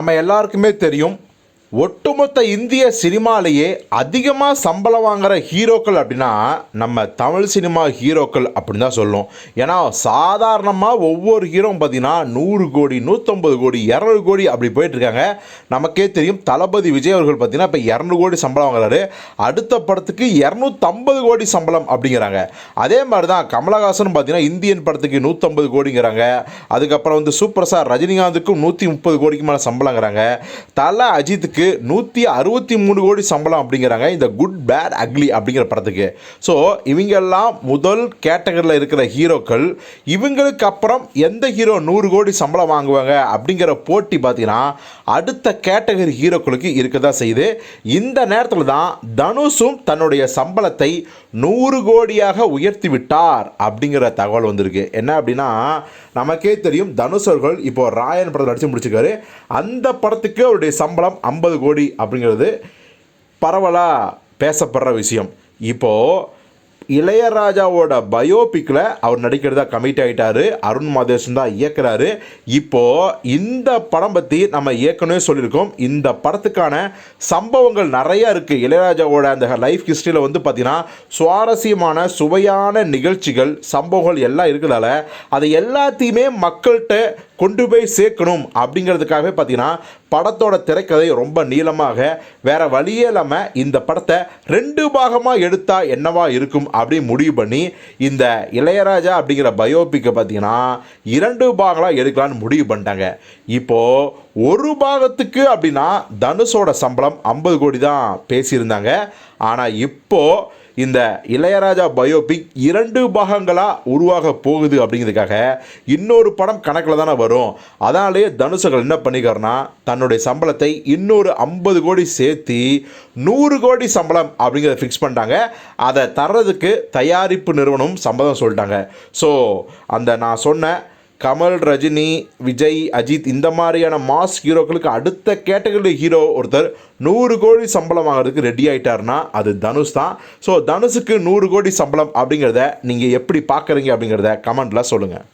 நம்ம எல்லாருக்குமே தெரியும். ஒட்டுமொத்த இந்திய சினிமாலேயே அதிகமாக சம்பளம் வாங்குகிற ஹீரோக்கள் அப்படின்னா நம்ம தமிழ் சினிமா ஹீரோக்கள் அப்படின்னு தான் சொல்லும். ஏன்னா சாதாரணமாக ஒவ்வொரு ஹீரோவும் பார்த்திங்கன்னா நூறு கோடி நூற்றம்பது கோடி இரநூறு கோடி அப்படி போயிட்டுருக்காங்க நமக்கே தெரியும் தளபதி விஜய் அவர்கள் பார்த்தீங்கன்னா இப்போ இரநூறு கோடி சம்பளம் வாங்குறாரு. அடுத்த படத்துக்கு இரநூத்தம்பது கோடி சம்பளம் அப்படிங்கிறாங்க. அதே மாதிரி தான் கமலஹாசன் பார்த்திங்கன்னா இந்தியன் படத்துக்கு நூற்றம்பது கோடிங்கிறாங்க. அதுக்கப்புறம் வந்து சூப்பர் ஸ்டார் ரஜினிகாந்துக்கும் நூற்றி முப்பது கோடிக்கு மேலே சம்பளங்கிறாங்க. தலை அஜித்துக்கு நூற்றி அறுபத்தி மூணு கோடி சம்பளம் அப்படிங்கிறாங்க இந்த குட் பேட் அக்லி அப்படிங்கிற படத்துக்கு. ஸோ இவங்கெல்லாம் முதல் கேட்டகரியில் இருக்கிற ஹீரோக்கள். இவங்களுக்கு அப்புறம் எந்த ஹீரோ நூறு கோடி சம்பளம் வாங்குவாங்க அப்படிங்கிற போட்டி பார்த்தீங்கன்னா அடுத்த கேட்டகரி ஹீரோக்களுக்கு இருக்க தான் செய்யுது. இந்த நேரத்தில் தான் தனுஷும் தன்னுடைய சம்பளத்தை நூறு கோடியாக உயர்த்தி விட்டார் அப்படிங்கிற தகவல் வந்திருக்கு. என்ன அப்படின்னா நமக்கே தெரியும் தனுஷ் அவர்கள் இப்போ ராயன் படத்தில் நடித்து முடிச்சிருக்காரு. அந்த படத்துக்கு அவருடைய சம்பளம் ஐம்பது கோடி அப்படிங்கிறது பரவலாக பேசப்படுற விஷயம். இப்போது இளையராஜாவோட பயோபிக்கில் அவர் நடிக்கிறதா கமிட் ஆகிட்டார் அருண் மாதேஷன் தான் இயக்குறாரு. இப்போது இந்த படம் பற்றி நம்ம ஏற்கனவே சொல்லியிருக்கோம். இந்த படத்துக்கான சம்பவங்கள் நிறையா இருக்குது இளையராஜாவோட அந்த லைஃப் ஹிஸ்ட்ரியில் வந்து பார்த்திங்கன்னா சுவாரஸ்யமான சுவையான நிகழ்ச்சிகள் சம்பவங்கள் எல்லாம் இருக்கிறதால அதை எல்லாத்தையுமே மக்கள்கிட்ட கொண்டு போய் சேர்க்கணும் அப்படிங்கிறதுக்காகவே பார்த்தீங்கன்னா படத்தோட திரைக்கதை ரொம்ப நீளமாக வேறு வழியே இல்லாமல் இந்த படத்தை ரெண்டு பாகமாக எடுத்தால் என்னவா இருக்கும் அப்படின்னு முடிவு பண்ணி இந்த இளையராஜா அப்படிங்கிற பயோபிக்கை பார்த்தீங்கன்னா இரண்டு பாகங்களாக எடுக்கலான்னு முடிவு பண்ணிட்டாங்க. இப்போது ஒரு பாகத்துக்கு அப்படின்னா தனுஷோட சம்பளம் ஐம்பது கோடி தான் பேசியிருந்தாங்க. ஆனால் இப்போது இந்த இளையராஜா பயோபிக் இரண்டு பாகங்களாக உருவாக போகுது அப்படிங்கிறதுக்காக இன்னொரு படம் கணக்கில் தானே வரும். அதனாலே தனுஷங்கள் என்ன பண்ணிக்காருன்னா தன்னுடைய சம்பளத்தை இன்னொரு ஐம்பது கோடி சேர்த்து நூறு கோடி சம்பளம் அப்படிங்கிறத ஃபிக்ஸ் பண்ணிட்டாங்க. அதை தர்றதுக்கு தயாரிப்பு நிறுவனம் சம்மதம் சொல்லிட்டாங்க. ஸோ அந்த நான் சொன்ன கமல் ரஜினி விஜய் அஜித் இந்த மாதிரியான மாஸ் ஹீரோக்களுக்கு அடுத்த கேட்டகரி ஹீரோ ஒருத்தர் நூறு கோடி சம்பளம் வாங்குறதுக்கு ரெடி ஆகிட்டார்னா அது தனுஷ் தான். ஸோ தனுஷுக்கு நூறு கோடி சம்பளம் அப்படிங்கிறத நீங்கள் எப்படி பார்க்குறீங்க அப்படிங்கிறத கமெண்ட்டில் சொல்லுங்கள்